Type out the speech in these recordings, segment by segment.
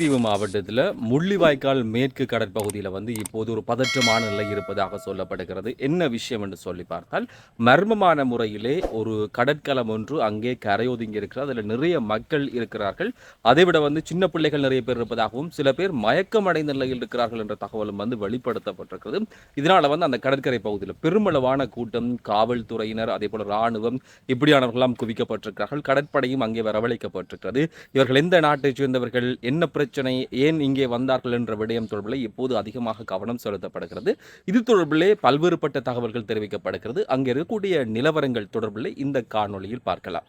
முல்லைத்தீவு மாவட்டத்தில் முள்ளிவாய்க்கால் மேற்கு கடற்பகுதியில் வந்து இப்போது ஒரு பதற்றமான நிலை இருப்பதாக சொல்லப்படுகிறது. என்ன விஷயம் என்று சொல்லி பார்த்தால் மர்மமான முறையிலே ஒரு கடற்கலம் ஒன்று அங்கே கரையொதுங்கி இருக்கிறது. அதில் நிறைய மக்கள் இருக்கிறார்கள். அதைவிட வந்து சின்ன பிள்ளைகள் நிறைய பேர் இருப்பதாகவும் சில பேர் மயக்கமடைந்த நிலையில் இருக்கிறார்கள் என்ற தகவலும் வந்து வெளிப்படுத்தப்பட்டிருக்கிறது. இதனால வந்து அந்த கடற்கரை பகுதியில் பெருமளவான கூட்டம் காவல்துறையினர் அதே போல ராணுவம் இப்படியானவர்களாம் குவிக்கப்பட்டிருக்கிறார்கள். கடற்படையும் அங்கே வரவழைக்கப்பட்டிருக்கிறது. இவர்கள் எந்த நாட்டைச் சேர்ந்தவர்கள் என்ன பிரச்சனை பிரச்சனை ஏன் இங்கே வந்தார்கள் என்ற விடயம் தொடர்பில் இப்போது அதிகமாக கவனம் செலுத்தப்படுகிறது. இது தொடர்பிலே பல்வேறுபட்ட தகவல்கள் தெரிவிக்கப்படுகிறது. அங்கே இருக்கக்கூடிய நிலவரங்கள் தொடர்பில் இந்த காணொளியில் பார்க்கலாம்.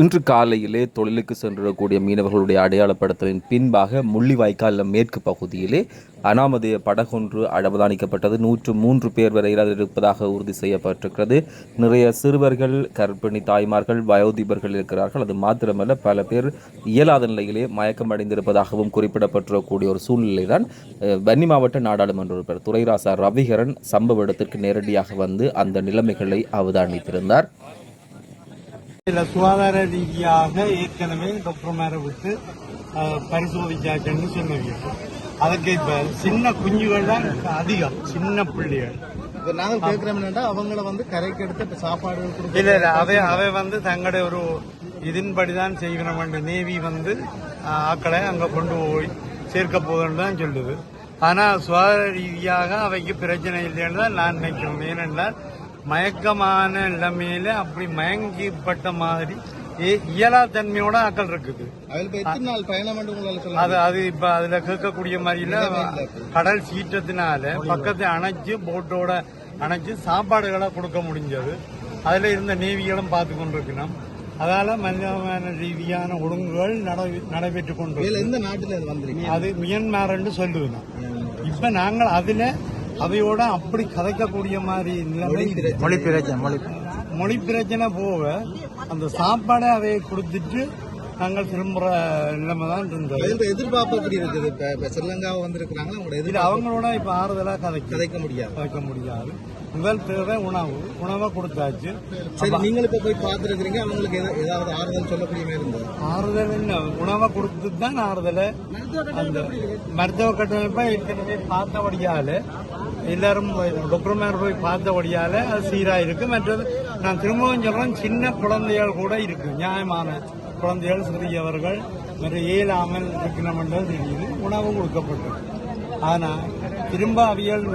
இன்று காலையிலே தொழிலுக்கு சென்றிருக்கக்கூடிய மீனவர்களுடைய அடையாளப்படுத்தலின் பின்பாக முள்ளிவாய்க்கால் மேற்கு பகுதியிலே அனாமதேய படகொன்று அவதானிக்கப்பட்டது. நூற்று மூன்று பேர் வரை அதில் இருப்பதாக உறுதி செய்யப்பட்டிருக்கிறது. நிறைய சிறுவர்கள் கர்ப்பிணி தாய்மார்கள் வயோதிபர்கள் இருக்கிறார்கள். அது மாத்திரமல்ல பல பேர் இயலாத நிலையிலே மயக்கம் அடைந்திருப்பதாகவும் குறிப்பிடப்பட்டிருக்கக்கூடிய ஒரு சூழ்நிலை தான் வன்னி மாவட்ட நாடாளுமன்ற உறுப்பினர் துரைராசா ரவிகரன் சம்பவ இடத்திற்கு நேரடியாக வந்து அந்த நிலைமைகளை அவதானித்திருந்தார். இதுல சுகாதார ரீதியாக ஏற்கனவே டாக்டர்மாரை விட்டு பரிசோதிச்சாச்சுன்னு சொன்னீங்க. அதுக்கு இப்ப சின்ன குஞ்சுகள் தான் அதிகம் சின்ன பிள்ளைகள். இப்ப நாங்க கேட்கிறோம் என்னன்னா அவங்கள வந்து கரைக்கு எடுத்து சாப்பாடு இல்ல இல்ல அவை அவை வந்து தங்களுடைய ஒரு இதன்படிதான் செய்யணும் என்று நேவி வந்து ஆக்களை அங்க கொண்டு போய் சேர்க்க போதுன்னு தான் சொல்லுது. ஆனா சுகாதார ரீதியாக அவைக்கு பிரச்சனை இல்லைன்னு தான் நான் நினைக்கிறேன் ஏனென்றால் மயக்கமான நிலைமையில அப்படி மயங்கிப்பட்ட மாதிரி இயலா தன்மையோட ஆக்கள் இருக்குது. என்று அது அது இப்ப அதுல கேட்கக்கூடிய மாதிரில கடல் சீற்றத்தினால பக்கத்தை அணைச்சு போட்டோட அணைச்சு சாப்பாடுகளை கொடுக்க முடிஞ்சது. அதுல இருந்த நேவிகளும் பார்த்து கொண்டிருக்கணும். அதால மனிதமான ரீதியான ஒழுங்குகள் நடை- நடைபெற்றுக் இதுல கொண்டு எந்த நாட்டுல அது மியன்மார்ன்னு சொல்லுவேன் இப்ப நாங்கள் அதுல அவையோட அப்படி கதைக்கக்கூடிய மாதிரி நிலைமை மொழி பிரச்சனை மொழி மொழி பிரச்சனை போக அந்த சாப்பாடை அவையை கொடுத்துட்டு நாங்கள் திரும்புற நிலைமை தான் இருந்தது. எதிர்பார்ப்பு எப்படி இருக்குது. இப்ப ஸ்ரீலங்காவை வந்திருக்கிறாங்க அவங்களோட எதிர்பார்ப்பு அவங்களோட இப்ப ஆறுதலா கதைக்க கதைக்க முடியாது. கதைக்க முடியாது. முதல் தேவை உணவு. உணவை கொடுத்தாச்சு. சரி நீங்கள் இப்ப போய் பார்த்திருக்கிறீங்க. அவங்களுக்கு எதா- ஏதாவது ஆறுதல் சொல்லக்கூடிய இருந்தது? ஆறுதல் என்ன? உணவை கொடுத்து தான் ஆறுதலை. அந்த மருத்துவ கட்டமைப்பை ஏற்கனவே பார்த்தபடியால எல்லாரும் டாக்டர்மார் போய் பார்த்தபடியால அது சீரா இருக்கு மற்றது நான் திரும்பவும் சொல்றேன் சின்ன குழந்தைகள் கூட இருக்கு. நியாயமான குழந்தைகள் சிறியவர்கள் மற்ற இயலாமல் இருக்கணும்ன்றது தெரியுது. உணவு கொடுக்கப்பட்டது. ஆனால் திரும்ப அவியல்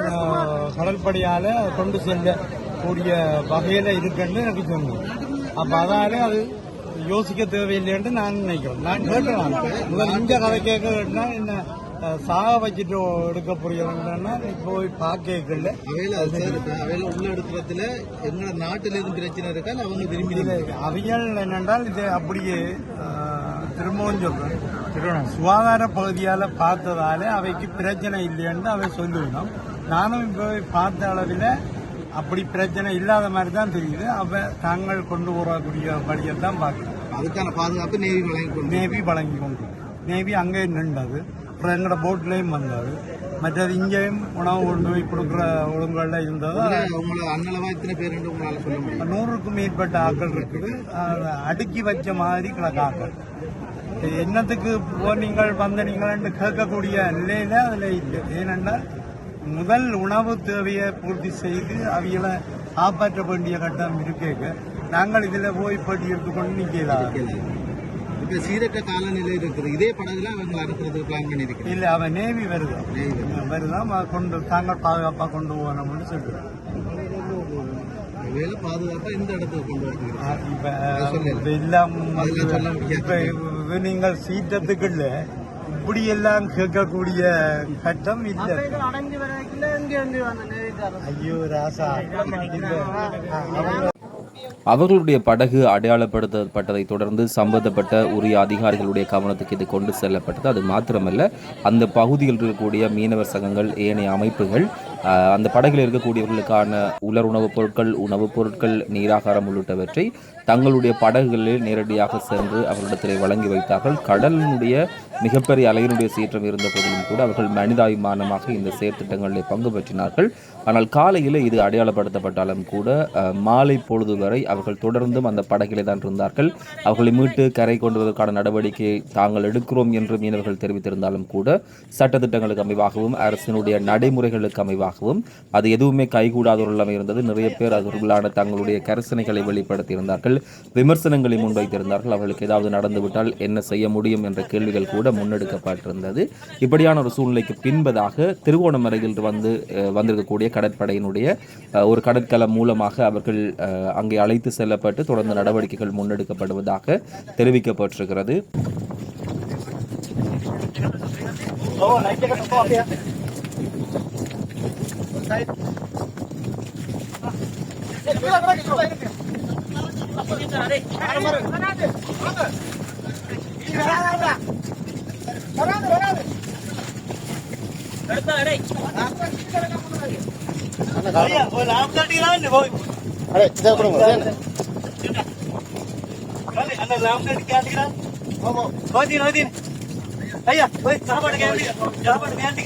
கடற்படையால் கொண்டு செல்ல கூடிய வகையில இருக்குன்னு எனக்கு சொன்னது அப்போ அதால அது யோசிக்க தேவையில்லைன்னு நான் நினைக்கிறேன். நான் கேட்டேன். முதல் இந்த கதை கேட்க கேட்டா என்ன சாக வச்சுட்டு எடுக்க புரியலன்னா போய் பார்க்கல அவையில அவையில உள்ள எடுக்கிறதுல எங்களோட நாட்டுல எதுவும் பிரச்சனை இருக்கா அவங்க விரும்பி அவியல் என்னென்றால் இது அப்படியே திரும்பவும் சொல்றேன். சுகாதார பகுதியால பார்த்ததால அவைக்கு பிரச்சனை இல்லைன்னு அவை சொல்லுவேன் நானும் இப்போ பார்த்த அளவில் அப்படி பிரச்சனை இல்லாத மாதிரி தான் தெரியுது. அவ தாங்கள் கொண்டு வரக்கூடிய வழியை தான் பார்க்குறேன் அதுக்கான பாதுகாப்பு நேவி வழங்கி கொண்டு நேவி வழங்கி கொண்டு நேவி அங்கே நின்றது. அப்புறம் எங்களோட போட்லேயும் வந்தது மற்றது இங்கேயும் உணவு கொண்டு போய் கொடுக்குற ஒழுங்குகளில் இருந்தது? நூறுக்கும் மேற்பட்ட ஆக்கள் இருக்குது. அடுக்கி வச்ச மாதிரி கிடக்காக்கள் என்னத்துக்கு போனீங்கள் வந்த நீங்கள் கேட்கக்கூடிய நிலையில அதுல இல்லை. ஏனென்றால் முதல் உணவு தேவையை பூர்த்தி செய்து அவைகளை காப்பாற்ற வேண்டிய கட்டம் இருக்கேங்க. நாங்கள் இதுல போய் போட்டி எடுத்துக்கொண்டு நிக்கலாம் இப்ப சீரற்ற காலநிலை இருக்குது. இதே படகுல அவங்க அனுப்புறதுக்கு பிளான் பண்ணிருக்கீங்க இல்ல அவன் நேவி வருதா வருதான் கொண்டு தாங்கள் பாதுகாப்பா கொண்டு போகணும்னு சொல்றேன். வேலை பாதுகாப்பா இந்த இடத்துக்கு கொண்டு வரீங்க எல்லாம் அதெல்லாம் சொல்ல முடியாது. இப்ப நீங்கள் சீட்டத்துக்குள்ள இப்படி எல்லாம் கேட்கக்கூடிய கட்டம் இல்ல. ஐயோ ராசா. இல்ல. அவர்களுடைய படகு அடையாளப்படுத்தப்பட்டதை தொடர்ந்து சம்பந்தப்பட்ட உரிய அதிகாரிகளுடைய கவனத்துக்கு இது கொண்டு செல்லப்பட்டது. அது மாத்திரமல்ல அந்த பகுதியில் இருக்கக்கூடிய மீனவர் சங்கங்கள் ஏனைய அமைப்புகள் அந்த படகில் இருக்கக்கூடியவர்களுக்கான உலர் உணவுப் பொருட்கள் உணவுப் பொருட்கள் நீராகாரம் உள்ளிட்டவற்றை தங்களுடைய படகுகளில் நேரடியாக சென்று அவர்களிடத்திலே வழங்கி வைத்தார்கள். கடலினுடைய மிகப்பெரிய அலையினுடைய சீற்றம் இருந்த போதிலும் கூட அவர்கள் மனிதாபிமானமாக இந்த செயற்திட்டங்களில் பங்கு பெற்றினார்கள். ஆனால் காலையில் இது அடையாளப்படுத்தப்பட்டாலும் கூட மாலை பொழுது வரை அவர்கள் தொடர்ந்தும் அந்த படகிலே தான் இருந்தார்கள். அவர்களை மீட்டு கரை கொண்டு நடவடிக்கை தாங்கள் எடுக்கிறோம் என்று மீனவர்கள் தெரிவித்திருந்தாலும் கூட சட்டத்திட்டங்களுக்கு அமைவாகவும் அரசினுடைய நடைமுறைகளுக்கு இருந்ததாகவும் அது எதுவுமே கைகூடாதவர்களாக இருந்தது. நிறைய பேர் அதற்குள்ளான தங்களுடைய கரிசனைகளை வெளிப்படுத்தியிருந்தார்கள். விமர்சனங்களை முன்வைத்திருந்தார்கள். அவர்களுக்கு ஏதாவது நடந்துவிட்டால் என்ன செய்ய முடியும் என்ற கேள்விகள் கூட முன்னெடுக்கப்பட்டிருந்தது. இப்படியான ஒரு சூழ்நிலைக்கு பின்பதாக திருவோணமலையில் வந்து வந்திருக்கக்கூடிய கடற்படையினுடைய ஒரு கடற்கலம் மூலமாக அவர்கள் அங்கே அழைத்து செல்லப்பட்டு தொடர்ந்து நடவடிக்கைகள் முன்னெடுக்கப்படுவதாக தெரிவிக்கப்பட்டிருக்கிறது. Oh, સાહેબ ಅಯ್ಯ ಹೋಯ್ ಸಾಬಾಡ್ ಗ್ಯಾಂಟಿ ಸಾಬಾಡ್ ಗ್ಯಾಂಟಿ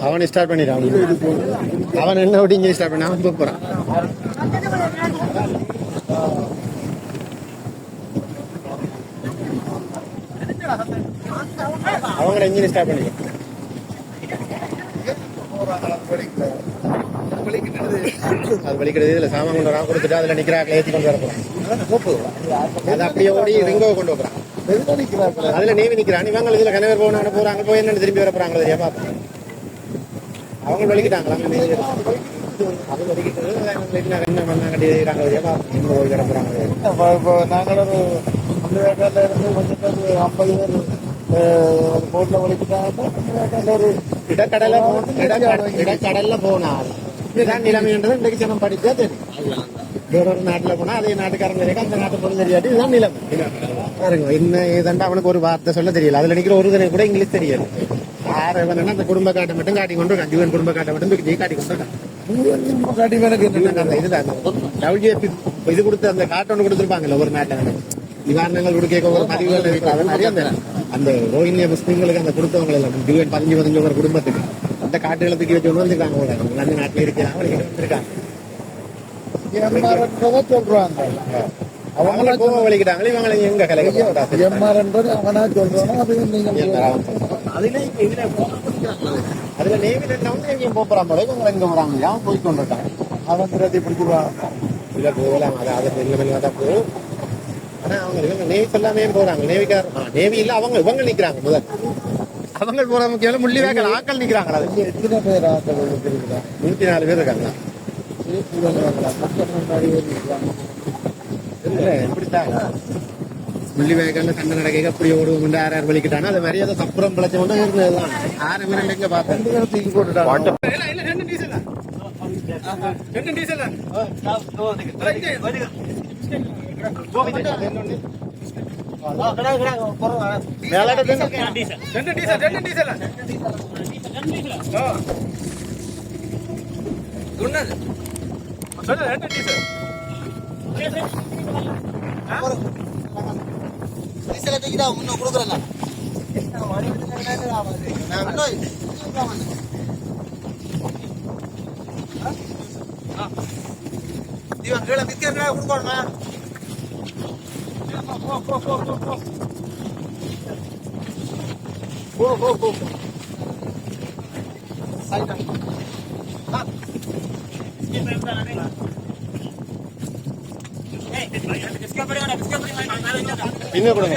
அவனை ஸ்டார்ட் பண்ணிடுறான் அவன் என்ன விட்டு இங்கே ஸ்டார்ட் பண்ணி அவன் போறான். அவங்கள இன்ஜின் ஸ்டார்ட் பண்ணி அது வலிக்கிறது இதுல சாமான் கொண்டு வரான் கொடுத்துட்டு அதுல நிக்கிறாக்களை ஏத்தி கொண்டு வர போறான். அது அப்படியே ஓடி ரிங்கோ கொண்டு போறான் அதுல நேவி நிக்கிறான். இவங்க இதுல கணவர் போனாங்க போறாங்க போய் என்னன்னு திரும்பி வர போறாங்க தெரியாம அவங்க வலிக்கிட்டாங்களா? அது என்ன பண்ணாங்க செய்யறாங்க தெரியாம போய் வர போறாங்க இப்போ நாங்கள் ஒரு அந்த வேக்காட்டில் இருந்து கொஞ்சம் பேர் ஐம்பது பேர் போட்டில் வலிக்கிட்டாங்க. இடக்கடல இடக்கடல்ல போனால் இதுதான் நிலைமைன்றது இன்றைக்கு ஜனம் படிச்சா தெரியும் வேற ஒரு நாட்டுல போனா அதே நாட்டுக்காரங்க தெரியும் அந்த நாட்டு பொண்ணு தெரியாது இதுதான் நிலைமை பாருங்க என்ன ஏதாண்டா அவனுக்கு ஒரு வார்த்தை சொல்ல தெரியல அதுல நினைக்கிற ஒரு தினம் கூட இங்கிலீஷ் தெரியாது யார் எவனா அந்த குடும்ப காட்டை மட்டும் காட்டி கொண்டு ஜீவன் குடும்ப காட்டை மட்டும் தூக்கி காட்டி கொண்டு காட்டி எனக்கு என்னன்னா அந்த இது கொடுத்து அந்த கார்டு கொடுத்துருப்பாங்கல்ல ஒரு நாட்டை நிவாரணங்கள் கொடுக்க ஒரு பதிவுகள் நிறைய அந்த அந்த ரோஹிங்கிய முஸ்லீம்களுக்கு அந்த கொடுத்தவங்க எல்லாம் டிவைன் பதினஞ்சு பதினஞ்சு ஒரு குடும்பத்துக்கு அந்த காட்டுகளை தூக்கி வச்சு கொண்டு வந்திருக்காங்க போல. அவங்க அந்த நாட்டில் இருக்கிறாங்க வந்திருக்காங்க சொல்றாங்க. அவங்கள கோவம் வலிக்கிட்டாங்களே இவங்களை எங்க கலைக்க எம்ஆர் என்பது அவனா சொல்றானோ அது நீங்கள் அதுல இப்ப இதுல அதுல நேவில இருந்தவங்க எங்கேயும் போறாங்க இவங்க எங்க வராங்க? ஏன் போய் கொண்டு இருக்காங்க அவன் திரட்டி பிடிச்சிருவாங்க இல்ல போகலாம் அது அதை மெல்ல மெல்ல தான் போகும் ஆனா அவங்க இவங்க நேவி சொல்லாமே போறாங்க. நேவிக்கார நேவி இல்ல அவங்க இவங்க நிக்கிறாங்க முதல். அவங்க போற முக்கியம் முள்ளி வேக்கல் ஆக்கள் நிக்கிறாங்க அது. இங்க எத்தனை பேர் இருக்கிறாங்க நூத்தி நாலு பேர் இருக்காங்க. இல்ல இப்படித்தான். முள்ளி வேக்கல்ல சண்டை நடக்க அப்படி ஓடுவோம் ஆறு ஆறு வலிக்கிட்டாங்க அது மாதிரி சப்புறம் பிழைச்ச கொண்டு இருந்ததுதான். ஆறு பேர் எங்க பார்த்தேன். தூக்கி போட்டுட்டாங்க. రెండు డీజిల్ రెండు డీజిల్ ఉన్నది రెండు డీజిల్ డీజిల్ దిగిదా ఉన్న కొడుకురల్లా இவன் கீழே வித்தியா குடுக்கணுமா பின்ன கொடுங்க.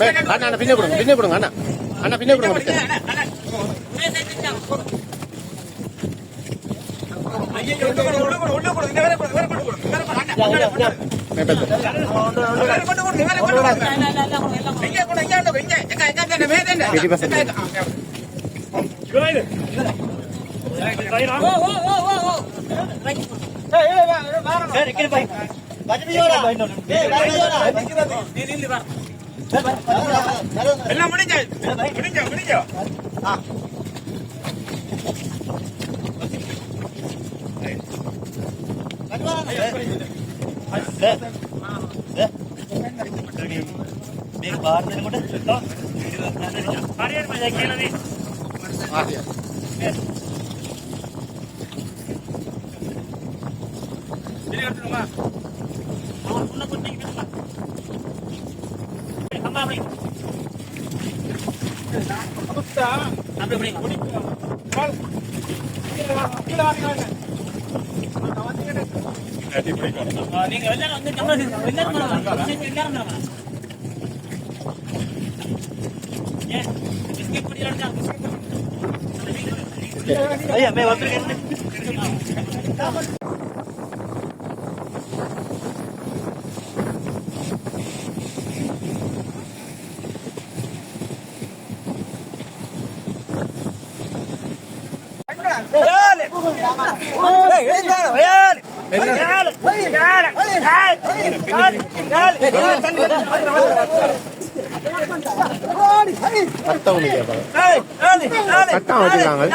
பே, அண்ணா அண்ணா பின்ன கொடுங்க பின்ன கொடுங்க அண்ணா. அண்ணா பின்ன கொடுங்க എല്ലാം പിടിച്ചോ പിടിച്ചോ പിടിച്ചോ ആ Thank you. మీరు బాగా తిరుగుంటే చూద్దాం அப்படி அப்படி முடிக்கலாம் ஐயா மே வந்துருக்கேன் கட்டம் வச்சுருக்காங்க